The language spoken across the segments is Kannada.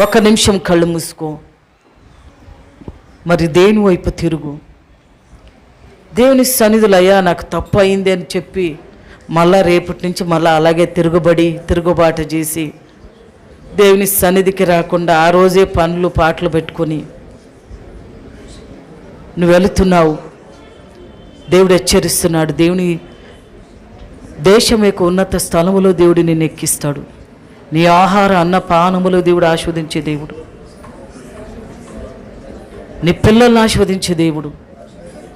ఒక్క నిమిషం కళ్ళు మూసుకో. మరి దేని వైపు తిరుగు? దేవుని సన్నిధులు అయ్యా నాకు తప్పు అయింది అని చెప్పి మళ్ళా రేపటి నుంచి మళ్ళా అలాగే తిరుగుబడి తిరుగుబాటు చేసి దేవుని సన్నిధికి రాకుండా ఆ రోజే పనులు పాటలు పెట్టుకొని నువ్వు వెళుతున్నావు. దేవుడు హెచ్చరిస్తున్నాడు. దేవుని దేశం యొక్క ఉన్నత స్థలములో దేవుడు నిన్ను ఎక్కిస్తాడు. నీ ఆహార అన్న పానములో దేవుడు ఆస్వాదించే దేవుడు నీ పిల్లల్ని ఆస్వాదించే దేవుడు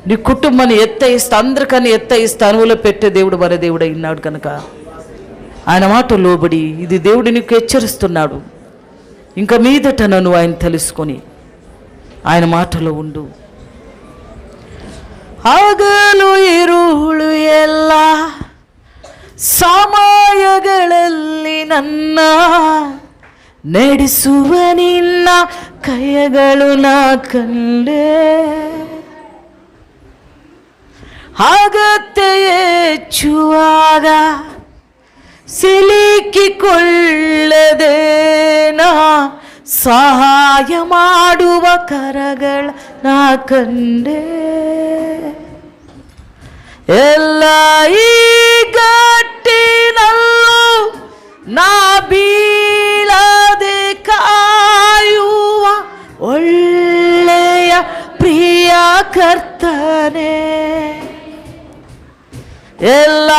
నీ కుటుంబాన్ని ఎత్తయిస్తా అందరికన్నా ఎత్తయిస్తా స్థానంలో పెట్టే దేవుడు మన దేవుడు అయినాడు కనుక ఆయన మాట లోబడి ఇది దేవుడు నీకు హెచ్చరిస్తున్నాడు ఇంకా మీదట నన్ను ఆయన తెలుసుకొని ఆయన మాటలో ఉండు ಹಗಲು ಇರುಳು ಎಲ್ಲ ಸಮಯಗಳಲ್ಲಿ ನನ್ನ ನಡೆಸುವ ನಿನ್ನ ಕೈಗಳು ನಾ ಕಂಡೆ. ಆಗತ್ತೆ ಹೆಚ್ಚುವಾಗ ಸಿಲುಕಿಕೊಳ್ಳದೆ ನಾ ಸಹಾಯ ಮಾಡುವ ಕರಗಳ ನಾ ಕಂಡೆ. ಎಲ್ಲ ಈ ಎಲ್ಲ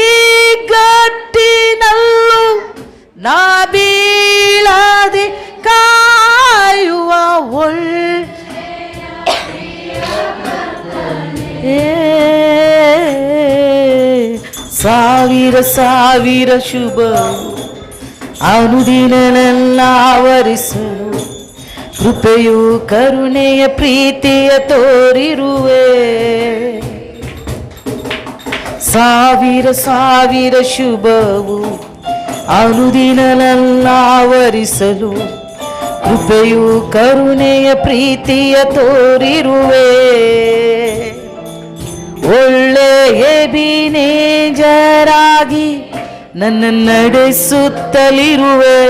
ಈ ಗಟ್ಟಿನಲ್ಲೂ ನಾ ಬೀಳದೆ ಕಾಯುವ ಒಳ್ಳೆ ಸಾವಿರ ಸಾವಿರ ಶುಭ ಅನುದಿನನೆಲ್ಲ ಆವರಿಸಲು ಕೃಪೆಯು ಕರುಣೆಯ ಪ್ರೀತಿಯ ತೋರಿರುವೆ ಸಾವಿರ ಸಾವಿರ ಶುಭವು ಅನುದಿನನೆಲ್ಲ ಆವರಿಸಲು ಕೃಪೆಯು ಕರುಣೆಯ ಪ್ರೀತಿಯ ತೋರಿರುವೆ. ಒಳ್ಳೆಯ ಬಿನೇಜರಾಗಿ ನನ್ನ ನಡೆಸುತ್ತಲಿರುವೆ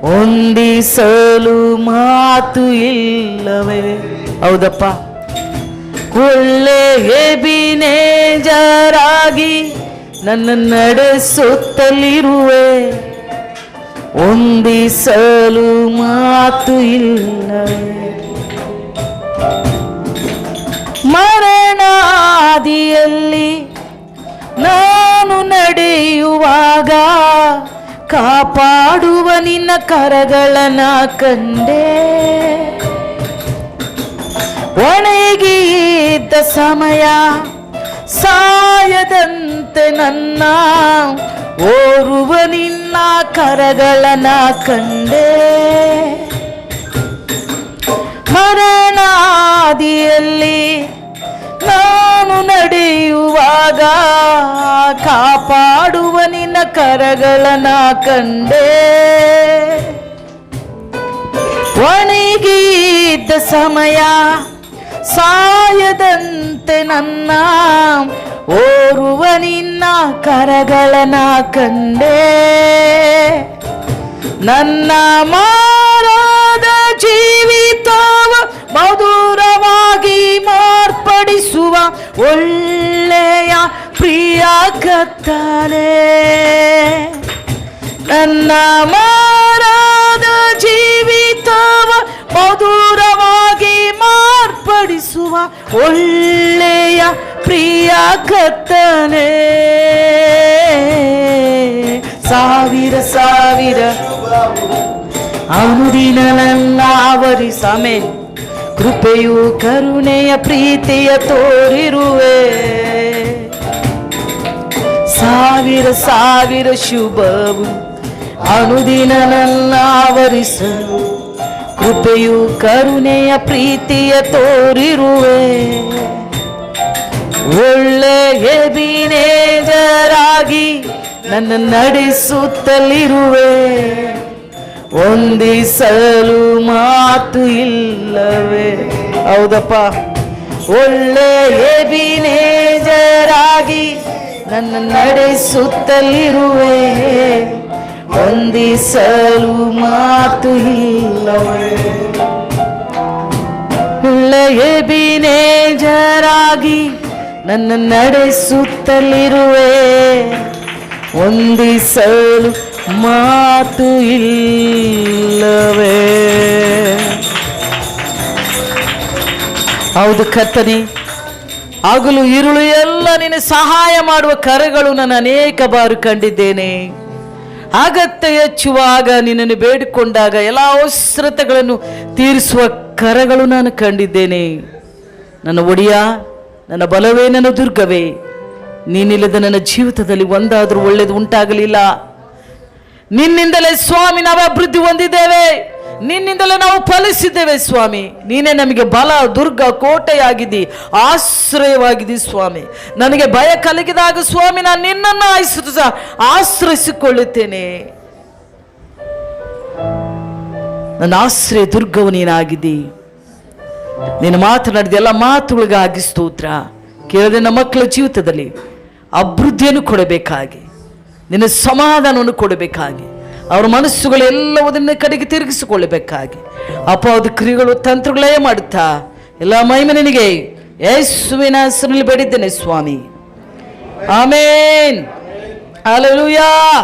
ಹೊಂದಿಸಲು ಮಾತು ಇಲ್ಲವೇ. ಹೌದಪ್ಪ. ಒಳ್ಳೆಯ ಬಿನೇಜರಾಗಿ ನನ್ನ ನಡೆಸುತ್ತಲಿರುವೆ ಒಂದಿಸಲು ಮಾತು ಇಲ್ಲ ಮರಣಾದಿಯಲ್ಲಿ ನಾನು ನಡೆಯುವಾಗ ಕಾಪಾಡುವ ನಿನ್ನ ಕರಗಳನ್ನ ಕಂಡೆ. ಒಣಗಿದ್ದ ಸಮಯ ಸಾಯದಂತೆ ನನ್ನ ಓರುವ ನಿನ್ನ ಕರಗಳನ್ನ ಕಂಡೆ. ಮರಣಾದಿಯಲ್ಲಿ ನಾನು ನಡೆಯುವಾಗ ಕಾಪಾಡುವ ನಿನ್ನ ಕರಗಳನ ಕಂಡೆ. ಒಣಗಿದ್ದ ಸಮಯ ಸಾಯದಂತೆ ನನ್ನ ಓರುವ ನಿನ್ನ ಕರಗಳನ ಕಂಡೆ. ನನ್ನ ಮಾರಾದ ಜೀವಿತವ ಮಧುರವಾಗಿ ಮಾರ್ಪಡಿಸುವ ಒಳ್ಳೆಯ ಪ್ರಿಯ ಕತ್ತಾರೆ ನನ್ನ ಮಾರಾದ ಒಳ್ಳೆಯ ಪ್ರಿಯ ಕತ್ತನೆ ಸಾವಿರ ಸಾವಿರ ಅನುದಿನನನ್ನ ಆವರಿಸಮೆ. ಕೃಪೆಯು ಕರುಣೆಯ ಪ್ರೀತಿಯ ತೋರಿರುವೆ. ಸಾವಿರ ಸಾವಿರ ಶುಭವು ಅನುದಿನನನ್ನ ಆವರಿಸಲು ಕೃಪೆಯು ಕರುಣೆಯ ಪ್ರೀತಿಯ ತೋರಿರುವೆ. ಒಳ್ಳೆಯ ಬೀನೇಜರಾಗಿ ನನ್ನ ನಡೆಸುತ್ತಲಿರುವೆ. ಒಂದಿಸಲು ಮಾತು ಇಲ್ಲವೇ. ಹೌದಪ್ಪ. ಒಳ್ಳೆಯ ಬೀನೇಜರಾಗಿ ನನ್ನ ನಡೆಸುತ್ತಲಿರುವೆ. ವಂದಿಸಲು ಮಾತು ಇಲ್ಲವೇ ಬಿನೇಜರಾಗಿ ನನ್ನ ನಡೆಸುತ್ತಲಿರುವೆ ಒಂದಿಸಲು ಮಾತು ಇಲ್ಲವೇ ಹೌದು ಕರ್ತನೆ, ಆಗಲು ಇರುಳು ಎಲ್ಲ ನಿನ್ನ ಸಹಾಯ ಮಾಡುವ ಕರೆಗಳು ನಾನು ಅನೇಕ ಬಾರು ಕಂಡಿದ್ದೇನೆ. ಅಗತ್ಯ ಹೆಚ್ಚುವಾಗ ನಿನ್ನನ್ನು ಬೇಡಿಕೊಂಡಾಗ ಎಲ್ಲ ಅವಸರತೆಗಳನ್ನು ತೀರಿಸುವ ಕರಗಳು ನಾನು ಕಂಡಿದ್ದೇನೆ. ನನ್ನ ಒಡೆಯ, ನನ್ನ ಬಲವೇ, ನನ್ನ ದುರ್ಗವೇ, ನೀನಿಲ್ಲದ ನನ್ನ ಜೀವಿತದಲ್ಲಿ ಒಂದಾದರೂ ಒಳ್ಳೆಯದು ಉಂಟಾಗಲಿಲ್ಲ. ನಿನ್ನಿಂದಲೇ ಸ್ವಾಮಿ, ನಾವು ಅಭಿವೃದ್ಧಿ ಹೊಂದಿದ್ದೇವೆ. ನಿನ್ನಿಂದಲೇ ನಾವು ಫಲಿಸಿದ್ದೇವೆ ಸ್ವಾಮಿ. ನೀನೇ ನಮಗೆ ಬಲ, ದುರ್ಗ, ಕೋಟೆಯಾಗಿದ್ದಿ ಆಶ್ರಯವಾಗಿದೆ ಸ್ವಾಮಿ. ನನಗೆ ಭಯ ಕಲಗಿದಾಗ ಸ್ವಾಮಿ, ನಾನು ನಿನ್ನನ್ನು ಆಯಿಸ ಆಶ್ರಯಿಸಿಕೊಳ್ಳುತ್ತೇನೆ. ನನ್ನ ಆಶ್ರಯ ದುರ್ಗವು ನೀನಾಗಿದ್ದಿ. ನೀನು ಮಾತನಾಡಿದ ಎಲ್ಲ ಮಾತುಗಳಿಗಾಗಿ ಸ್ತೋತ್ರ. ಕೇಳದೆ ಮಕ್ಕಳ ಜೀವಿತದಲ್ಲಿ ಅಭಿವೃದ್ಧಿಯನ್ನು ಕೊಡಬೇಕಾಗಿ, ನಿನ್ನ ಸಮಾಧಾನವನ್ನು ಕೊಡಬೇಕಾಗಿ. ಅವರ ಮನಸ್ಸುಗಳೆಲ್ಲವುದನ್ನ ಕಡೆಗೆ ತಿರುಗಿಸಿಕೊಳ್ಳಬೇಕಾಗಿ. ಅಪವಾದ ಕ್ರಿಯೆಗಳು ತಂತ್ರಗಳೇ ಮಾಡುತ್ತಾ? ಎಲ್ಲ ಮಹಿಮೆ ನಿನಗೆ. ಯೇಸುವಿನ ಹೆಸರಿನಲ್ಲಿ ಬೇಡಿದ್ದೇನೆ ಸ್ವಾಮಿ. ಆಮೇನ್. ಅಲಲುಯಾ